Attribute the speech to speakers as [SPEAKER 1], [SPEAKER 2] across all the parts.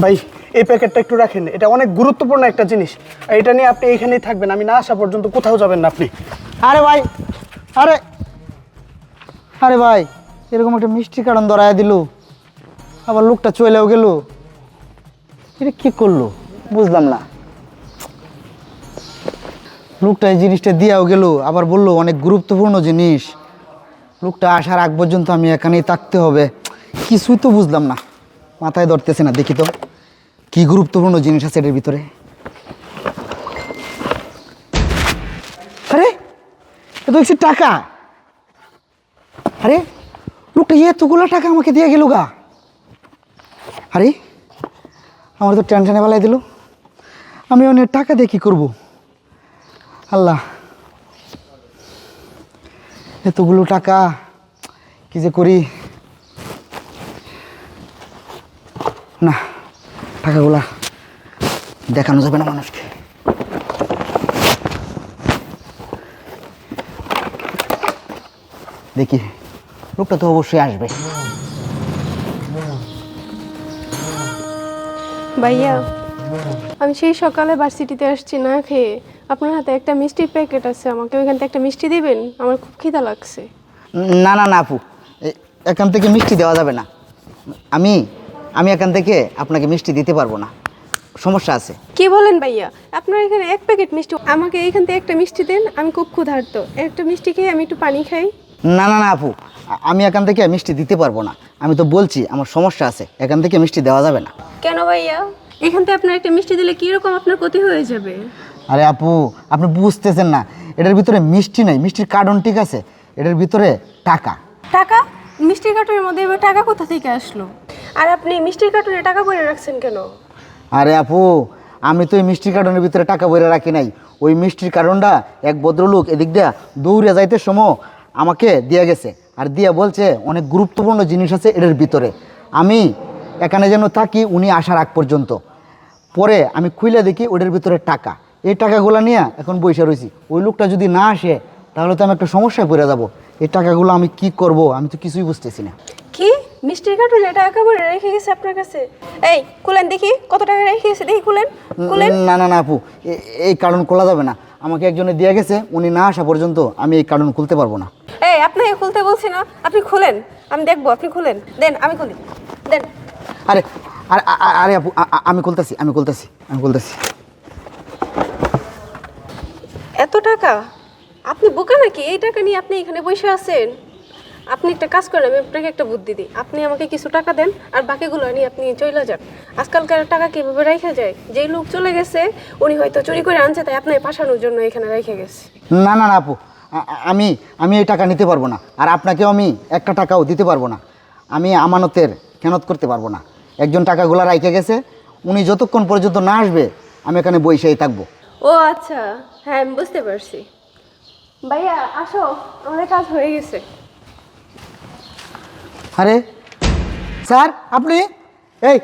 [SPEAKER 1] ভাই, এই প্যাকেটটা একটু রাখেন, এটা অনেক গুরুত্বপূর্ণ একটা জিনিস। এটা নিয়ে আপনি এইখানেই থাকবেন, আমি না আসা পর্যন্ত কোথাও যাবেন না আপনি।
[SPEAKER 2] আরে ভাই, আরে আরে ভাই, এরকম একটা মিষ্টি কারণ ধরায় দিল। আবার লোকটা চলেও গেল। এটা কি করল? বুঝলাম না। লোকটা এই জিনিসটা দিয়েও গেল, আবার বলল, অনেক গুরুত্বপূর্ণ জিনিস। লোকটা আসার আগ পর্যন্ত আমি এখানেই থাকতে হবে। কিছুই তো বুঝলাম না। মাথায় ধরতেছে না, দেখি তো। কি গুরুত্বপূর্ণ জিনিস আছে এটার ভিতরে? আরে, এ তো টাকা। আরে, লোকটা এতগুলো টাকা আমাকে দিয়ে গেল গা। আরে, আমার তো টেনশনে বেলায় দিল। আমি অনেক টাকা দিয়ে কী করব? আল্লাহ, এতগুলো টাকা কি যে করি? না টাকাগুলা দেখানো যাবে না মানুষকে। দেখি লোকটা তো অবশ্যই আসবে।
[SPEAKER 3] ভাইয়া আমি সেই সকালে ভার্সিটিতে আসছি না খেয়ে। আপনার হাতে একটা মিষ্টির প্যাকেট আছে আমাকে ওইখান থেকে একটা মিষ্টি দিবেন? আমার খুব খিদা লাগছে।
[SPEAKER 2] না না না আপু এখান থেকে মিষ্টি দেওয়া যাবে না। আমি আমি এখান থেকে আপনাকে মিষ্টি দিতে পারব না। সমস্যা আছে।
[SPEAKER 3] কি বলেন ভাইয়া? আপনার এখানে এক প্যাকেট মিষ্টি আমাকে এইখান থেকে একটা মিষ্টি দেন আমি খুব ক্ষুধার্ত। একটা মিষ্টি খেয়ে আমি একটু পানি খাই।
[SPEAKER 2] না না না আপু আমি এখান থেকে মিষ্টি দিতে পারব না। আমি তো বলছি আমার সমস্যা আছে এখান থেকে মিষ্টি দেওয়া যাবে না।
[SPEAKER 3] কেন ভাইয়া? এখান থেকে আপনার একটা মিষ্টি দিলে কীরকম আপনার ক্ষতি হয়ে যাবে?
[SPEAKER 2] আরে আপু আপনি বুঝতেছেন না এটার ভিতরে মিষ্টি নাই মিষ্টির কার্টন ঠিক আছে এটার ভিতরে টাকা।
[SPEAKER 3] টাকা? মিষ্টির কার্টুনের মধ্যে এবার টাকা কোথা থেকে আসলো? আর আপনি মিষ্টির কার্টুনে টাকা ভরে রাখছেন কেন?
[SPEAKER 2] আরে আপু আমি তো এই মিষ্টির কার্টনের ভিতরে টাকা বইরে রাখি নাই। ওই মিষ্টির কার্টনটা এক ভদ্রলোক এদিক দিয়া দৌড়ে যাইতে সময় আমাকে দিয়া গেছে। আর দিয়া বলছে অনেক গুরুত্বপূর্ণ জিনিস আছে এটার ভিতরে। আমি এখানে যেন থাকি উনি আসার আগ পর্যন্ত। পরে আমি খুইলে দেখি ওটার ভিতরে টাকা। এই টাকাগুলো নিয়ে এখন বসে রয়েছি ওই লোকটা যদি না আসে তাহলে তো আমি একটা সমস্যায় পড়ে যাব। এই টাকাগুলো আমি কি করব? আমি তো কিছুই বুঝতেছি না।
[SPEAKER 3] কি? মিষ্টির কার্টুনে টাকা ভরে রেখে গেছে আপনার কাছে? এই খুলেন দেখি কত টাকা রেখে গেছে? দেখি খুলেন খুলেন
[SPEAKER 2] না না না আপু এই কারণ খোলা যাবে না। আমাকে একজনে দিয়ে গেছে উনি না আসা পর্যন্ত আমি এই কারণ খুলতে পারব না।
[SPEAKER 3] এই আপনাকে খুলতে বলছি না আপনি খুলেন। আমি দেখব আপনি খুলেন। দেন আমি খুলি। দেন।
[SPEAKER 2] আরে আরে আরে আপু আমি খুলতেছি আমি খুলতেছি আমি খুলতেছি।
[SPEAKER 3] এত টাকা? আপনি বোকা নাকি? এই টাকা নিয়ে আপনি এখানে বসে আছেন। আপনি একটা কাজ করেন আমি আপনাকে একটা বুদ্ধি দিই। আপনি আমাকে কিছু টাকা দেন আর বাকিগুলো নিয়ে আপনি চলে যান। আজকালকার টাকা কীভাবে রেখে যায়? যেই লোক চলে গেছে উনি হয়তো চুরি করে আনছে তাই আপনাকে পাঠানোর জন্য এখানে রেখে গেছে।
[SPEAKER 2] না না না আপু। আমি আমি এই টাকা নিতে পারব না। আর আপনাকেও আমি একটা টাকাও দিতে পারব না। আমি আমানতের খেনত করতে পারব না। একজন টাকাগুলো রাইখে গেছে উনি যতক্ষণ পর্যন্ত না আসবে আমি এখানে বইসেই থাকব।
[SPEAKER 3] ও আচ্ছা। হ্যাঁ আমি বুঝতে পারছি। ভাইয়া, আসো, আমাদের কাজ হয়ে গেছে।
[SPEAKER 2] আরে, স্যার, আপনি? এই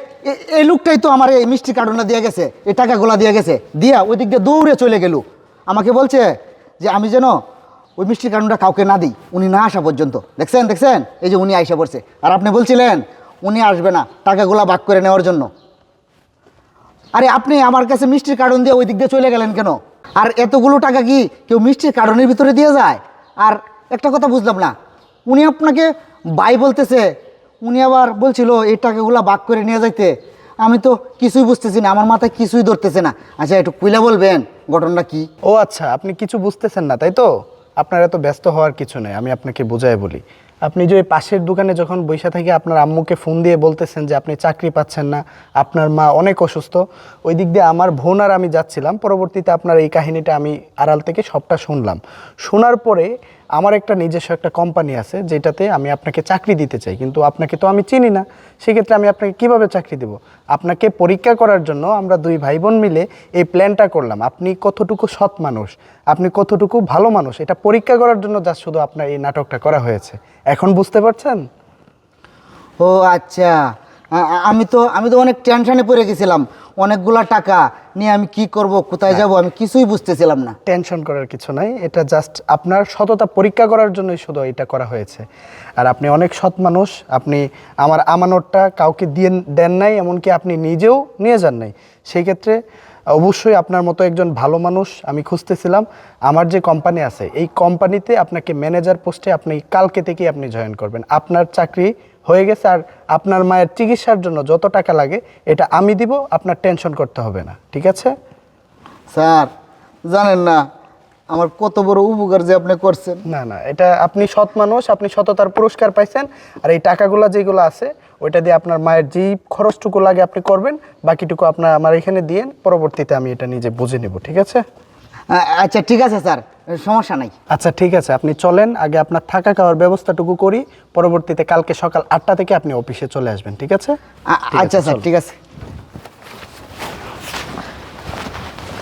[SPEAKER 2] এই লোকটাই তো আমার এই মিষ্টি কার্টনটা দিয়ে গেছে, এই দিয়ে গেছে। দিয়া, ওই দিক দিয়ে দৌড়ে চলে গেল। আমাকে বলছে যে, আমি যেন ওই মিষ্টি কার্টনটা কাউকে না দিই, উনি না আসা পর্যন্ত। দেখছেন দেখছেন? এই যে উনি আইসা পড়ছে। আর আপনি বলছিলেন, উনি আসবে না টাকাগুলা ভাগ করে নেওয়ার জন্য। আরে, আপনি আমার কাছে মিষ্টির কার্টন দিয়ে ওই দিক দিয়ে চলে গেলেন কেন? আর এতগুলো টাকা কি কেউ মিষ্টির কারণের ভিতরে দিয়ে যায়? আর একটা কথা বুঝলাম না। উনি আপনাকে বাই বলতেছে, উনি আবার বলছিল এই টাকাগুলো বাক করে নিয়ে যাইতে। আমি তো কিছুই বুঝতেছি না, আমার মাথায় কিছুই ধরতেছে না। আচ্ছা একটু কুইলা বলবেন, ঘটনাটা কি?
[SPEAKER 1] ও আচ্ছা আপনি কিছু বুঝতেছেন না, তাই তো? আপনার এত ব্যস্ত হওয়ার কিছু নেই, আমি আপনাকে বোঝাই বলি। আপনি যে পাশের দোকানে যখন বৈশা থাকি আপনার আম্মুকে ফোন দিয়ে বলতেছেন যে, আপনি চাকরি পাচ্ছেন না, আপনার মা অনেক অসুস্থ। ওই দিক দিয়ে আমার বোন আর আমি যাচ্ছিলাম। পরবর্তীতে আপনার এই কাহিনীটা আমি আড়াল থেকে সবটা শুনলাম। শোনার পরে আমার একটা নিজস্ব একটা কোম্পানি আছে যেটাতে আমি আপনাকে চাকরি দিতে চাই, কিন্তু আপনাকে তো আমি চিনি না। সেক্ষেত্রে আমি আপনাকে কীভাবে চাকরি দেব? আপনাকে পরীক্ষা করার জন্য আমরা দুই ভাই বোন মিলে এই প্ল্যানটা করলাম। আপনি কতটুকু সৎ মানুষ? আপনি কতটুকু ভালো মানুষ? এটা পরীক্ষা করার জন্য যা শুধু আপনার এই নাটকটা করা হয়েছে। এখন বুঝতে পারছেন?
[SPEAKER 2] ও আচ্ছা। আমি তো আমি তো অনেক টেনশনে পড়ে গেছিলাম। অনেকগুলা টাকা নিয়ে আমি কি করব, কোথায় যাব, আমি কিছুই বুঝতেছিলাম না।
[SPEAKER 1] টেনশন করার কিছু নাই। এটা জাস্ট আপনার সততা পরীক্ষা করার জন্যই শুধু এটা করা হয়েছে। আর আপনি অনেক সৎ মানুষ। আপনি আমার আমানতটা কাউকে দিয়ে দেন নাই, এমনকি আপনি নিজেও নিয়ে যান নাই। সেই ক্ষেত্রে অবশ্যই আপনার মতো একজন ভালো মানুষ আমি খুঁজতেছিলাম। আমার যে কোম্পানি আছে এই কোম্পানিতে আপনাকে ম্যানেজার পোস্টে আপনি কালকে থেকেই আপনি জয়েন করবেন। আপনার চাকরি হয়ে গেছে আর আপনার মায়ের চিকিৎসার জন্য যত টাকা লাগে এটা আমি দিব আপনার টেনশন করতে হবে না। ঠিক আছে?
[SPEAKER 2] স্যার জানেন না আমার কত বড় উপকার যে আপনি করছেন।
[SPEAKER 1] না না এটা আপনি সৎ মানুষ আপনি সততার পুরস্কার পাইছেন আর এই টাকাগুলো যেগুলো আছে ওইটা দিয়ে আপনার মায়ের যেই খরচটুকু লাগে আপনি করবেন বাকিটুকু আপনার আমার এখানে দিয়ে পরবর্তীতে আমি এটা নিজে বুঝে নেব ঠিক আছে?
[SPEAKER 2] আচ্ছা ঠিক আছে স্যার। সমস্যা নাই।
[SPEAKER 1] আচ্ছা ঠিক আছে আপনি চলেন আগে আপনার থাকা খাওয়ার ব্যবস্থাটুকু করি পরবর্তীতে কালকে সকাল আটটা থেকে আপনি অফিসে চলে আসবেন ঠিক আছে?
[SPEAKER 2] আচ্ছা স্যার ঠিক আছে।